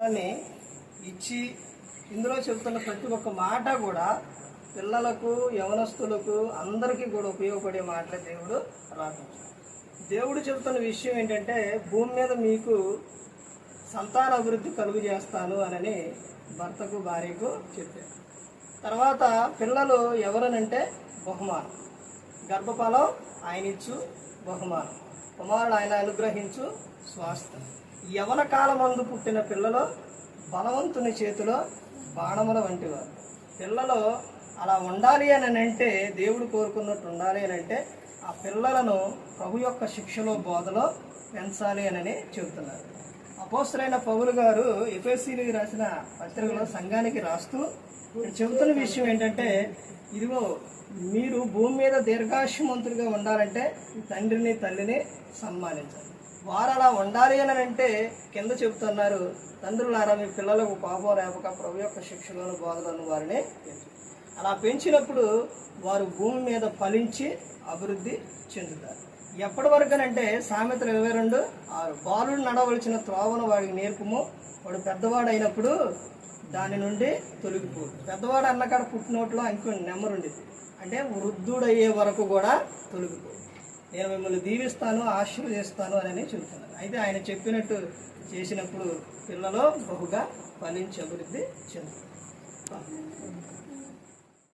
అని ఇచ్చి ఇందులో చెబుతున్న ప్రతి ఒక్క మాట కూడా పిల్లలకు యవనస్తులకు అందరికీ కూడా ఉపయోగపడే మాటలే దేవుడు రాపించాడు దేవుడు చెబుతున్న విషయం ఏంటంటే భూమి మీద మీకు సంతాన అభివృద్ధి కలుగు చేస్తాను అని భర్తకు భార్యకు చెప్పాడు. తర్వాత పిల్లలు ఎవరనంటే బహుమానం. గర్భఫలం ఆయన ఇచ్చు బహుమానం. కుమారుడు ఆయన అనుగ్రహించు స్వాస్థ్యం. యవన కాలమందు పుట్టిన పిల్లలు బలవంతుని చేతిలో బాణముల వంటివారు. పిల్లలు అలా ఉండాలి అని అంటే దేవుడు కోరుకున్నట్టు ఉండాలి అని అంటే ఆ పిల్లలను ప్రభు యొక్క శిక్షలో బోధలో పెంచాలి అని చెబుతున్నారు. అపోస్తులైన పౌలు గారు ఎఫ్ఎస్సీలకు రాసిన పత్రికలో సంఘానికి రాస్తూ చెబుతున్న విషయం ఏంటంటే ఇదిగో మీరు భూమి మీద దీర్ఘాయుమంతులుగా ఉండాలంటే తండ్రిని తల్లిని సన్మానించాలి. వారు అలా ఉండాలి అని అంటే కింద చెబుతున్నారు. తండ్రులారా మీ పిల్లలకు పాపం రేపక ప్రభు యొక్క శిక్షలను బోధలను వారిని పెంచు. అలా పెంచినప్పుడు వారు భూమి మీద ఫలించి అభివృద్ధి చెందుతారు. ఎప్పటి వరకునంటే సామెతలు ఇరవై రెండు ఆరు బాలుడు నడవలసిన త్రోవను వాడికి నేర్పము. వాడు పెద్దవాడు అయినప్పుడు దాని నుండి తొలగిపో. పెద్దవాడు అన్నకాడ పుట్టినోట్లో ఇంకో నెంబర్ ఉండేది అంటే వృద్ధుడయ్యే వరకు కూడా తొలగిపో. నేను మిమ్మల్ని దీవిస్తాను ఆశీర్వదిస్తాను అని చెబుతున్నాను. అయితే ఆయన చెప్పినట్టు చేసినప్పుడు పిల్లలు బహుగా ఫలించి అభివృద్ధి చెందుతారు